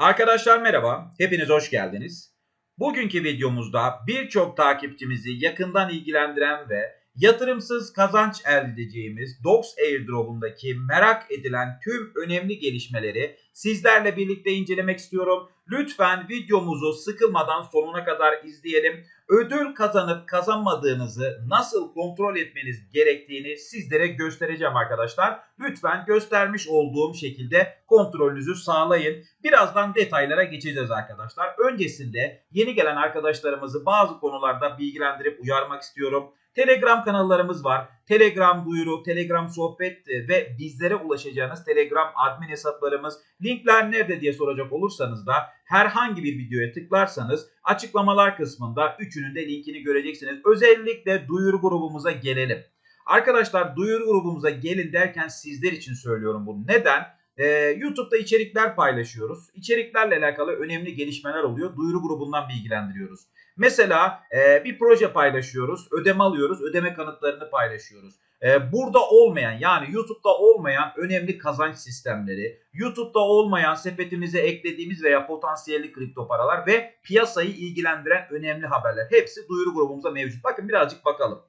Arkadaşlar merhaba, hepiniz hoş geldiniz. Bugünkü videomuzda birçok takipçimizi yakından ilgilendiren ve yatırımsız kazanç elde edeceğimiz Dox Airdrop'undaki merak edilen tüm önemli gelişmeleri sizlerle birlikte incelemek istiyorum. Lütfen videomuzu sıkılmadan sonuna kadar izleyelim. Ödül kazanıp kazanmadığınızı nasıl kontrol etmeniz gerektiğini sizlere göstereceğim arkadaşlar. Lütfen göstermiş olduğum şekilde kontrolünüzü sağlayın. Birazdan detaylara geçeceğiz arkadaşlar. Öncesinde yeni gelen arkadaşlarımızı bazı konularda bilgilendirip uyarmak istiyorum. Telegram kanallarımız var. Telegram duyuru, Telegram sohbet ve bizlere ulaşacağınız Telegram admin hesaplarımız. Linkler nerede diye soracak olursanız da herhangi bir videoya tıklarsanız açıklamalar kısmında üçünün de linkini göreceksiniz. Özellikle duyuru grubumuza gelelim. Arkadaşlar duyuru grubumuza gelin derken sizler için söylüyorum bunu. Neden? Ee, YouTube'da içerikler paylaşıyoruz. İçeriklerle alakalı önemli gelişmeler oluyor. Duyuru grubundan bilgilendiriyoruz. Mesela e, bir proje paylaşıyoruz, ödeme alıyoruz, ödeme kanıtlarını paylaşıyoruz. E, burada olmayan yani YouTube'da olmayan önemli kazanç sistemleri, YouTube'da olmayan sepetimize eklediğimiz veya potansiyelli kripto paralar ve piyasayı ilgilendiren önemli haberler. Hepsi duyuru grubumuzda mevcut. Bakın birazcık bakalım.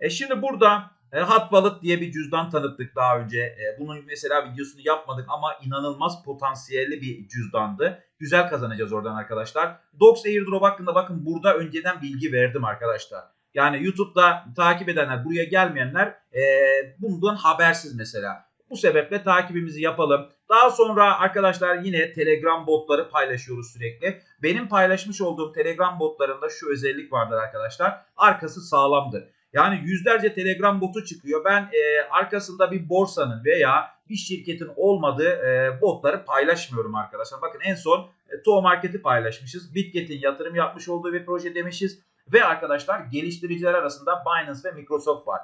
E, şimdi burada e, Hot Wallet diye bir cüzdan tanıttık daha önce. E, bunun mesela videosunu yapmadık ama inanılmaz potansiyelli bir cüzdandı. Güzel kazanacağız oradan arkadaşlar. Dox Airdrop hakkında bakın burada önceden bilgi verdim arkadaşlar. Yani YouTube'da takip edenler, buraya gelmeyenler e, bundan habersiz mesela. Bu sebeple takibimizi yapalım. Daha sonra arkadaşlar yine Telegram botları paylaşıyoruz sürekli. Benim paylaşmış olduğum Telegram botlarında şu özellik vardır arkadaşlar. Arkası sağlamdır. Yani yüzlerce Telegram botu çıkıyor. Ben e, arkasında bir borsanın veya bir şirketin olmadığı e, botları paylaşmıyorum arkadaşlar. Bakın en son e, Toho Market'i paylaşmışız. Bitget'in yatırım yapmış olduğu bir proje demişiz. Ve arkadaşlar geliştiriciler arasında Binance ve Microsoft var.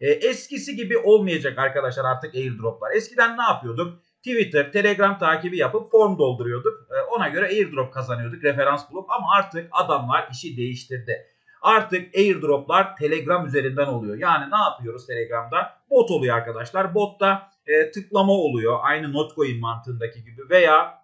E, eskisi gibi olmayacak arkadaşlar artık airdroplar. Eskiden ne yapıyorduk? Twitter, Telegram takibi yapıp form dolduruyorduk. E, ona göre airdrop kazanıyorduk referans bulup ama artık adamlar işi değiştirdi. Artık airdroplar Telegram üzerinden oluyor. Yani ne yapıyoruz Telegram'da? Bot oluyor arkadaşlar. Botta e, tıklama oluyor. Aynı Notcoin mantığındaki gibi veya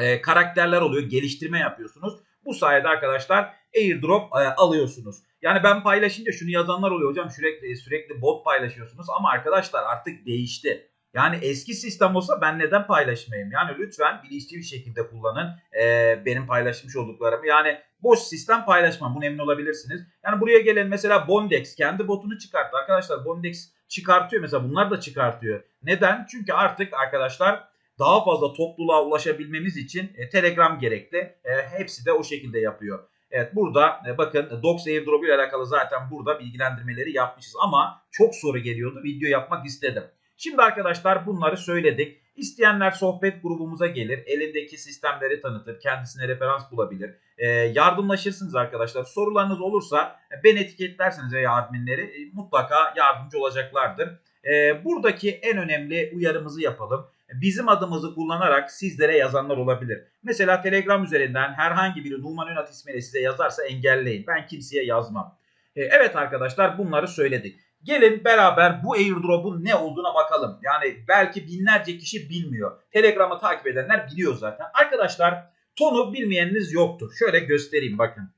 e, karakterler oluyor. Geliştirme yapıyorsunuz. Bu sayede arkadaşlar airdrop e, alıyorsunuz. Yani ben paylaşınca şunu yazanlar oluyor hocam sürekli sürekli bot paylaşıyorsunuz ama arkadaşlar artık değişti. Yani eski sistem olsa ben neden paylaşmayayım? Yani lütfen bilinçli bir şekilde kullanın e, benim paylaşmış olduklarımı. Yani boş sistem paylaşmam. Bunu emin olabilirsiniz. Yani buraya gelen mesela Bondex kendi botunu çıkarttı. Arkadaşlar Bondex çıkartıyor mesela bunlar da çıkartıyor. Neden? Çünkü artık arkadaşlar daha fazla topluluğa ulaşabilmemiz için e, Telegram gerekli. E, hepsi de o şekilde yapıyor. Evet burada e, bakın Dox Airdrop ile alakalı zaten burada bilgilendirmeleri yapmışız. Ama çok soru geliyordu. Video yapmak istedim. Şimdi arkadaşlar bunları söyledik. İsteyenler sohbet grubumuza gelir. Elindeki sistemleri tanıtır. Kendisine referans bulabilir. E, yardımlaşırsınız arkadaşlar. Sorularınız olursa ben etiketlerseniz veya adminleri e, mutlaka yardımcı olacaklardır. E, buradaki en önemli uyarımızı yapalım. Bizim adımızı kullanarak sizlere yazanlar olabilir. Mesela Telegram üzerinden herhangi biri Numan Önat ismiyle size yazarsa engelleyin. Ben kimseye yazmam. E, evet arkadaşlar bunları söyledik. Gelin beraber bu airdrop'un ne olduğuna bakalım. Yani belki binlerce kişi bilmiyor. Telegram'ı takip edenler biliyor zaten. Arkadaşlar tonu bilmeyeniniz yoktur. Şöyle göstereyim bakın.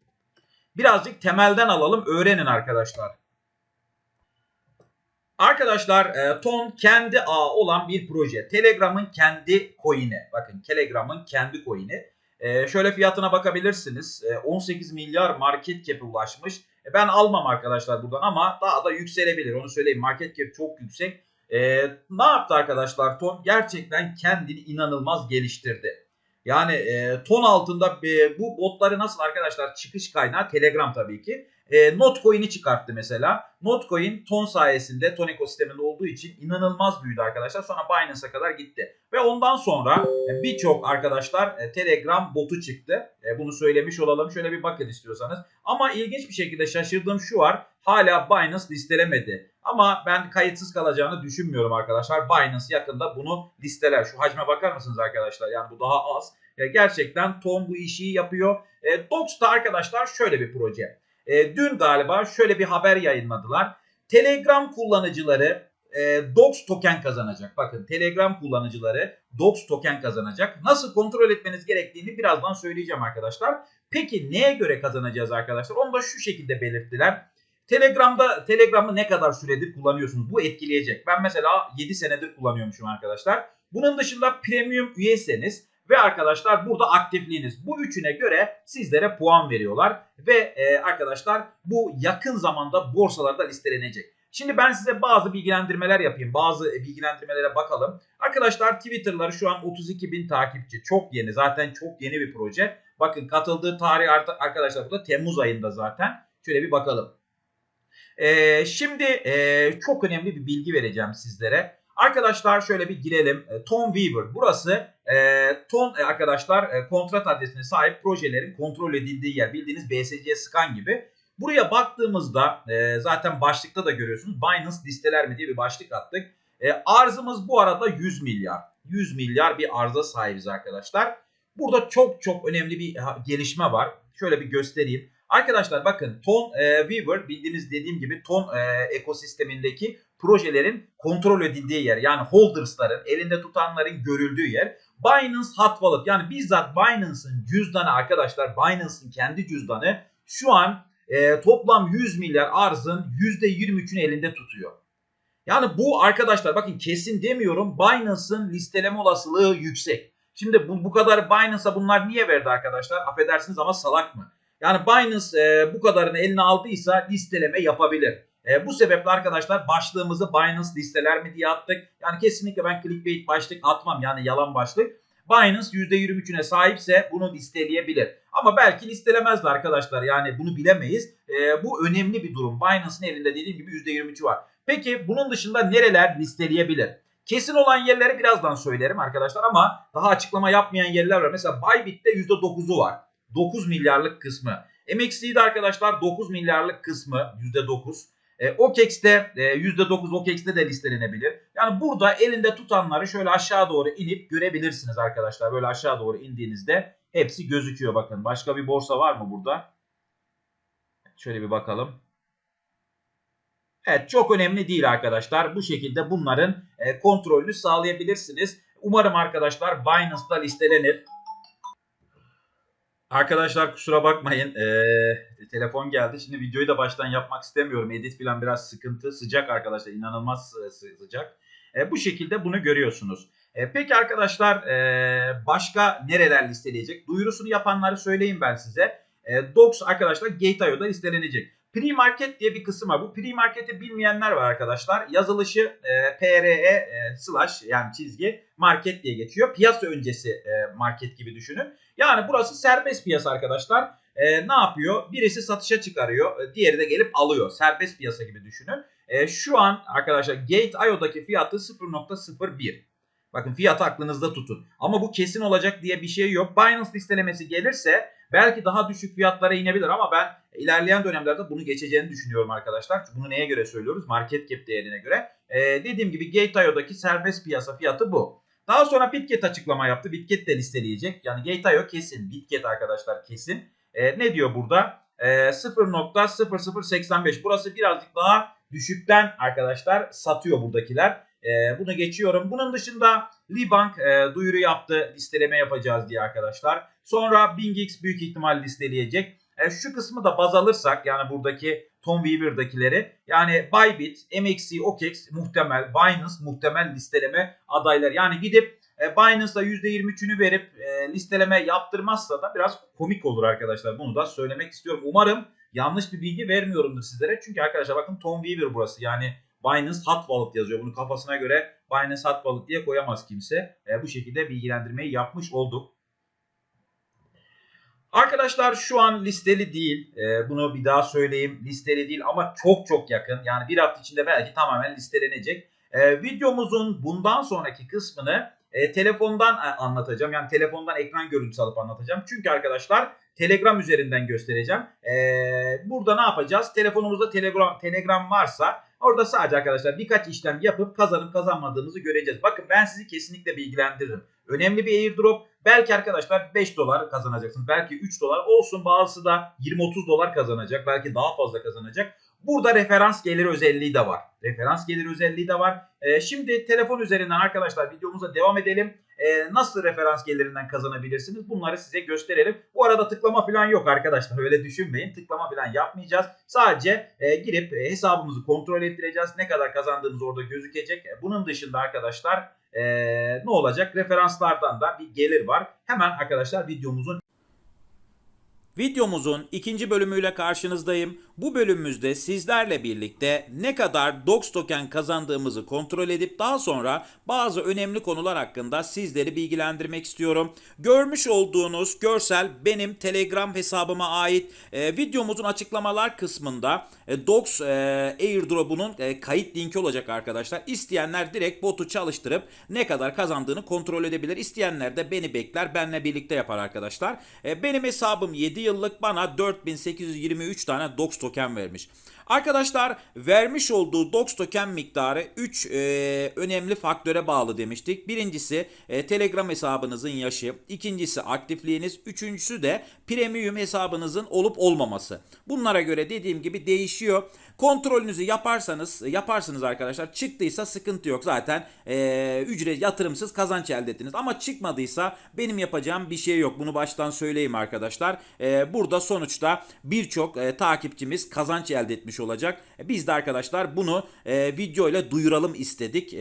Birazcık temelden alalım öğrenin arkadaşlar. Arkadaşlar e, ton kendi ağı olan bir proje. Telegram'ın kendi coin'i. Bakın Telegram'ın kendi coin'i. E, şöyle fiyatına bakabilirsiniz. E, 18 milyar market cap'e ulaşmış. E, ben almam arkadaşlar buradan ama daha da yükselebilir. Onu söyleyeyim. Market cap çok yüksek. E, ne yaptı arkadaşlar Ton? Gerçekten kendini inanılmaz geliştirdi. Yani e, ton altında e, bu botları nasıl arkadaşlar çıkış kaynağı Telegram tabii ki. E, Notcoin'i çıkarttı mesela. Notcoin ton sayesinde ton ekosisteminde olduğu için inanılmaz büyüdü arkadaşlar. Sonra Binance'a kadar gitti. Ve ondan sonra e, birçok arkadaşlar e, Telegram botu çıktı. E, bunu söylemiş olalım. Şöyle bir bakın istiyorsanız. Ama ilginç bir şekilde şaşırdığım şu var. Hala Binance listelemedi. Ama ben kayıtsız kalacağını düşünmüyorum arkadaşlar. Binance yakında bunu listeler. Şu hacme bakar mısınız arkadaşlar? Yani bu daha az. Gerçekten Tom bu işi yapıyor. E, Dox'ta arkadaşlar şöyle bir proje. E, dün galiba şöyle bir haber yayınladılar. Telegram kullanıcıları e, Dox token kazanacak. Bakın Telegram kullanıcıları Dox token kazanacak. Nasıl kontrol etmeniz gerektiğini birazdan söyleyeceğim arkadaşlar. Peki neye göre kazanacağız arkadaşlar? Onu da şu şekilde belirttiler. Telegram'da Telegram'ı ne kadar süredir kullanıyorsunuz? Bu etkileyecek. Ben mesela 7 senedir kullanıyormuşum arkadaşlar. Bunun dışında premium üyeseniz ve arkadaşlar burada aktifliğiniz. Bu üçüne göre sizlere puan veriyorlar. Ve e, arkadaşlar bu yakın zamanda borsalarda listelenecek. Şimdi ben size bazı bilgilendirmeler yapayım. Bazı bilgilendirmelere bakalım. Arkadaşlar Twitter'ları şu an 32 bin takipçi. Çok yeni. Zaten çok yeni bir proje. Bakın katıldığı tarih arkadaşlar burada Temmuz ayında zaten. Şöyle bir bakalım. Ee, şimdi e, çok önemli bir bilgi vereceğim sizlere. Arkadaşlar şöyle bir girelim. E, Tom Weaver. Burası e, Tom e, arkadaşlar e, kontrat adresine sahip projelerin kontrol edildiği yer. Bildiğiniz BSC Scan gibi. Buraya baktığımızda e, zaten başlıkta da görüyorsunuz. Binance listeler mi diye bir başlık attık. E, arzımız bu arada 100 milyar. 100 milyar bir arza sahibiz arkadaşlar. Burada çok çok önemli bir gelişme var. Şöyle bir göstereyim. Arkadaşlar bakın Ton e, Weaver bildiğiniz dediğim gibi Ton e, ekosistemindeki projelerin kontrol edildiği yer. Yani holders'ların elinde tutanların görüldüğü yer. Binance Hot Wallet yani bizzat Binance'ın cüzdanı arkadaşlar Binance'ın kendi cüzdanı şu an e, toplam 100 milyar arzın %23'ünü elinde tutuyor. Yani bu arkadaşlar bakın kesin demiyorum Binance'ın listeleme olasılığı yüksek. Şimdi bu, bu kadar Binance'a bunlar niye verdi arkadaşlar? Affedersiniz ama salak mı? Yani Binance e, bu kadarını eline aldıysa listeleme yapabilir. E, bu sebeple arkadaşlar başlığımızı Binance listeler mi diye attık. Yani kesinlikle ben clickbait başlık atmam yani yalan başlık. Binance %23'üne sahipse bunu listeleyebilir. Ama belki listelemezdi arkadaşlar. Yani bunu bilemeyiz. E, bu önemli bir durum. Binance'ın elinde dediğim gibi %23'ü var. Peki bunun dışında nereler listeleyebilir? Kesin olan yerleri birazdan söylerim arkadaşlar ama daha açıklama yapmayan yerler var. Mesela Bybit'te %9'u var. 9 milyarlık kısmı. MXC'de arkadaşlar 9 milyarlık kısmı %9. E, OKEX'te e, %9 OKEX'te de listelenebilir. Yani burada elinde tutanları şöyle aşağı doğru inip görebilirsiniz arkadaşlar. Böyle aşağı doğru indiğinizde hepsi gözüküyor bakın. Başka bir borsa var mı burada? Şöyle bir bakalım. Evet çok önemli değil arkadaşlar. Bu şekilde bunların e, kontrolünü sağlayabilirsiniz. Umarım arkadaşlar Binance'da listelenir. Arkadaşlar kusura bakmayın. Ee, telefon geldi. Şimdi videoyu da baştan yapmak istemiyorum. Edit falan biraz sıkıntı. Sıcak arkadaşlar. inanılmaz sıcak. E, bu şekilde bunu görüyorsunuz. E, peki arkadaşlar e, başka nereler listeleyecek? Duyurusunu yapanları söyleyeyim ben size. E, Docs arkadaşlar Gate.io'da listelenecek. Pre-market diye bir kısım var. Bu pre-market'i bilmeyenler var arkadaşlar. Yazılışı e, PRE e, slash yani çizgi market diye geçiyor. Piyasa öncesi e, market gibi düşünün. Yani burası serbest piyasa arkadaşlar. E, ne yapıyor? Birisi satışa çıkarıyor. E, diğeri de gelip alıyor. Serbest piyasa gibi düşünün. E, şu an arkadaşlar Gate.io'daki fiyatı 0.01. Bakın fiyatı aklınızda tutun. Ama bu kesin olacak diye bir şey yok. Binance listelemesi gelirse belki daha düşük fiyatlara inebilir ama ben ilerleyen dönemlerde bunu geçeceğini düşünüyorum arkadaşlar. Bunu neye göre söylüyoruz? Market cap değerine göre. Ee, dediğim gibi Gate.io'daki serbest piyasa fiyatı bu. Daha sonra Bitget açıklama yaptı. Bitget de listeleyecek. Yani Gate.io kesin. Bitget arkadaşlar kesin. Ee, ne diyor burada? Ee, 0.0085. Burası birazcık daha düşükten arkadaşlar satıyor buradakiler. E, bunu geçiyorum. Bunun dışında Libank e, duyuru yaptı listeleme yapacağız diye arkadaşlar. Sonra BingX büyük ihtimal listeleyecek. E, şu kısmı da baz alırsak yani buradaki Tom Weaver'dakileri yani Bybit, MXC, OKEX muhtemel, Binance muhtemel listeleme adayları. Yani gidip e, Binance'da %23'ünü verip e, listeleme yaptırmazsa da biraz komik olur arkadaşlar. Bunu da söylemek istiyorum. Umarım yanlış bir bilgi vermiyorumdur sizlere. Çünkü arkadaşlar bakın Tom Weaver burası. Yani Binance Hot Wallet yazıyor. Bunu kafasına göre Binance Hot Wallet diye koyamaz kimse. E, bu şekilde bilgilendirmeyi yapmış olduk. Arkadaşlar şu an listeli değil. E, bunu bir daha söyleyeyim. Listeli değil ama çok çok yakın. Yani bir hafta içinde belki tamamen listelenecek. E, videomuzun bundan sonraki kısmını e, telefondan e, anlatacağım. Yani telefondan ekran görüntüsü alıp anlatacağım. Çünkü arkadaşlar Telegram üzerinden göstereceğim. E, burada ne yapacağız? Telefonumuzda Telegram, Telegram varsa Orada sadece arkadaşlar birkaç işlem yapıp kazanıp kazanmadığımızı göreceğiz. Bakın ben sizi kesinlikle bilgilendiririm. Önemli bir airdrop. Belki arkadaşlar 5 dolar kazanacaksınız. Belki 3 dolar olsun bazısı da 20-30 dolar kazanacak. Belki daha fazla kazanacak. Burada referans gelir özelliği de var. Referans gelir özelliği de var. Ee, şimdi telefon üzerinden arkadaşlar videomuza devam edelim. Ee, nasıl referans gelirinden kazanabilirsiniz? Bunları size gösterelim. Bu arada tıklama falan yok arkadaşlar. Öyle düşünmeyin. Tıklama falan yapmayacağız. Sadece e, girip e, hesabımızı kontrol ettireceğiz. Ne kadar kazandığımız orada gözükecek. E, Bunun dışında arkadaşlar e, ne olacak? Referanslardan da bir gelir var. Hemen arkadaşlar videomuzun Videomuzun ikinci bölümüyle karşınızdayım. Bu bölümümüzde sizlerle birlikte ne kadar Dox token kazandığımızı kontrol edip daha sonra bazı önemli konular hakkında sizleri bilgilendirmek istiyorum. Görmüş olduğunuz görsel benim Telegram hesabıma ait. Ee, videomuzun açıklamalar kısmında e, Dox e, airdrop'unun e, kayıt linki olacak arkadaşlar. İsteyenler direkt botu çalıştırıp ne kadar kazandığını kontrol edebilir. İsteyenler de beni bekler, benle birlikte yapar arkadaşlar. E, benim hesabım 7 yıllık bana 4823 tane Dox token vermiş. Arkadaşlar vermiş olduğu Dox token miktarı 3 önemli faktöre bağlı demiştik. Birincisi e, Telegram hesabınızın yaşı, ikincisi aktifliğiniz, üçüncüsü de premium hesabınızın olup olmaması. Bunlara göre dediğim gibi değişiyor. Kontrolünüzü yaparsanız yaparsınız arkadaşlar. Çıktıysa sıkıntı yok. Zaten e, ücret yatırımsız kazanç elde ettiniz. Ama çıkmadıysa benim yapacağım bir şey yok. Bunu baştan söyleyeyim arkadaşlar. E, burada sonuçta birçok e, takipçimiz kazanç elde etmiş olacak. E, Biz de arkadaşlar bunu e, video ile duyuralım istedik. E,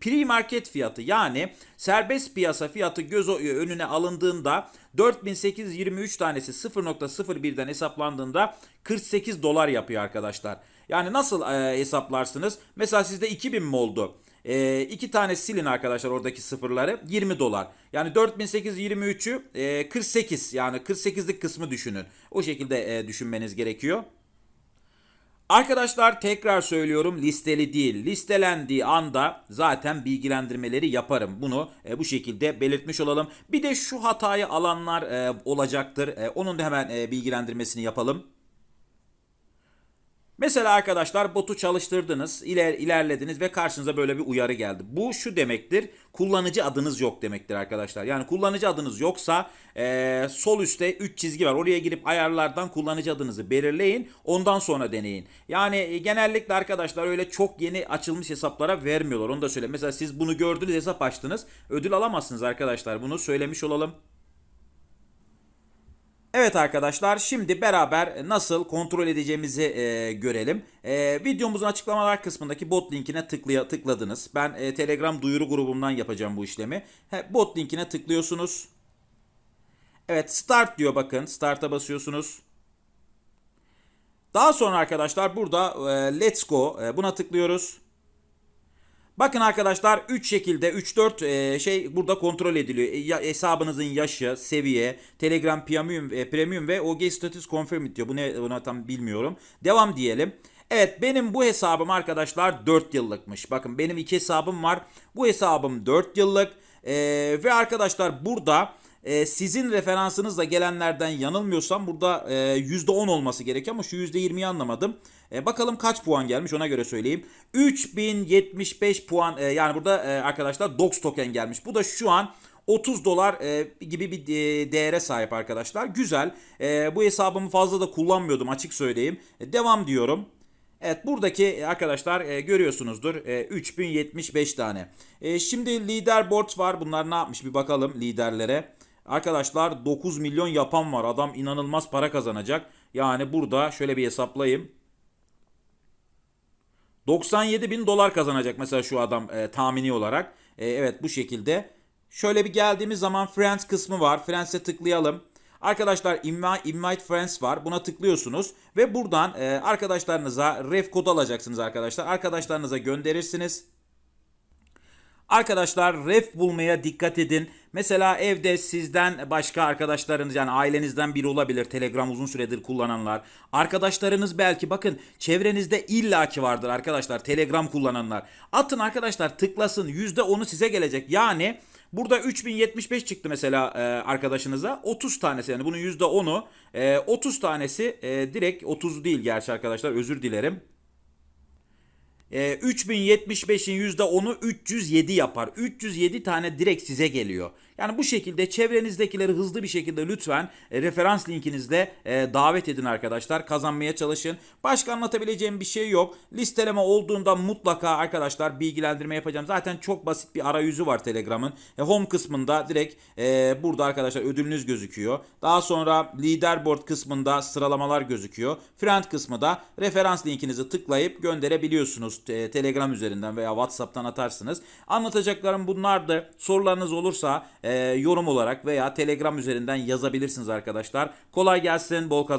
pre-market fiyatı yani serbest piyasa fiyatı göz önüne alındığında 4823 tanesi 0.01'den hesaplandığında 48 dolar yapıyor arkadaşlar. Yani nasıl e, hesaplarsınız? Mesela sizde 2000 mi oldu? E, iki tane silin arkadaşlar oradaki sıfırları 20 dolar. Yani 4823'ü e, 48 yani 48'lik kısmı düşünün. O şekilde e, düşünmeniz gerekiyor. Arkadaşlar tekrar söylüyorum listeli değil. Listelendiği anda zaten bilgilendirmeleri yaparım. Bunu e, bu şekilde belirtmiş olalım. Bir de şu hatayı alanlar e, olacaktır. E, onun da hemen e, bilgilendirmesini yapalım. Mesela arkadaşlar botu çalıştırdınız, iler, ilerlediniz ve karşınıza böyle bir uyarı geldi. Bu şu demektir, kullanıcı adınız yok demektir arkadaşlar. Yani kullanıcı adınız yoksa e, sol üstte 3 çizgi var. Oraya girip ayarlardan kullanıcı adınızı belirleyin, ondan sonra deneyin. Yani e, genellikle arkadaşlar öyle çok yeni açılmış hesaplara vermiyorlar. Onu da söyleyeyim. Mesela siz bunu gördünüz, hesap açtınız, ödül alamazsınız arkadaşlar. Bunu söylemiş olalım. Evet arkadaşlar şimdi beraber nasıl kontrol edeceğimizi e, görelim. E, videomuzun açıklamalar kısmındaki bot linkine tıklaya, tıkladınız. Ben e, Telegram duyuru grubumdan yapacağım bu işlemi. He, bot linkine tıklıyorsunuz. Evet start diyor bakın start'a basıyorsunuz. Daha sonra arkadaşlar burada e, let's go e, buna tıklıyoruz. Bakın arkadaşlar 3 şekilde 3-4 e, şey burada kontrol ediliyor. E, ya, hesabınızın yaşı, seviye, Telegram Premium, e, Premium ve OG Status Confirmed diyor. Bu ne buna tam bilmiyorum. Devam diyelim. Evet benim bu hesabım arkadaşlar 4 yıllıkmış. Bakın benim iki hesabım var. Bu hesabım 4 yıllık. E, ve arkadaşlar burada e, sizin referansınızla gelenlerden yanılmıyorsam burada e, %10 olması gerekiyor ama şu %20'yi anlamadım. E, bakalım kaç puan gelmiş ona göre söyleyeyim. 3075 puan e, yani burada e, arkadaşlar Dox token gelmiş. Bu da şu an 30 dolar e, gibi bir e, değere sahip arkadaşlar. Güzel. E, bu hesabımı fazla da kullanmıyordum açık söyleyeyim. E, devam diyorum. Evet buradaki arkadaşlar e, görüyorsunuzdur e, 3075 tane. E, şimdi leaderboard var. Bunlar ne yapmış bir bakalım liderlere. Arkadaşlar 9 milyon yapan var. Adam inanılmaz para kazanacak. Yani burada şöyle bir hesaplayayım. 97 bin dolar kazanacak mesela şu adam e, tahmini olarak. E, evet bu şekilde. Şöyle bir geldiğimiz zaman Friends kısmı var. Friends'e tıklayalım. Arkadaşlar Invite Friends var. Buna tıklıyorsunuz. Ve buradan e, arkadaşlarınıza ref kod alacaksınız arkadaşlar. Arkadaşlarınıza gönderirsiniz. Arkadaşlar ref bulmaya dikkat edin. Mesela evde sizden başka arkadaşlarınız yani ailenizden biri olabilir Telegram uzun süredir kullananlar. Arkadaşlarınız belki bakın çevrenizde illaki vardır arkadaşlar Telegram kullananlar. Atın arkadaşlar tıklasın %10'u size gelecek. Yani burada 3075 çıktı mesela e, arkadaşınıza 30 tanesi yani bunun %10'u e, 30 tanesi e, direkt 30 değil gerçi arkadaşlar özür dilerim. E, 3075'in %10'u 307 yapar. 307 tane direkt size geliyor. Yani bu şekilde çevrenizdekileri hızlı bir şekilde lütfen e, referans linkinizle e, davet edin arkadaşlar. Kazanmaya çalışın. Başka anlatabileceğim bir şey yok. Listeleme olduğunda mutlaka arkadaşlar bilgilendirme yapacağım. Zaten çok basit bir arayüzü var Telegram'ın. E, home kısmında direkt burada arkadaşlar ödülünüz gözüküyor. Daha sonra leaderboard kısmında sıralamalar gözüküyor. Friend kısmı da referans linkinizi tıklayıp gönderebiliyorsunuz. Telegram üzerinden veya WhatsApp'tan atarsınız. Anlatacaklarım bunlardı. Sorularınız olursa e, yorum olarak veya Telegram üzerinden yazabilirsiniz arkadaşlar. Kolay gelsin, bol kazanç.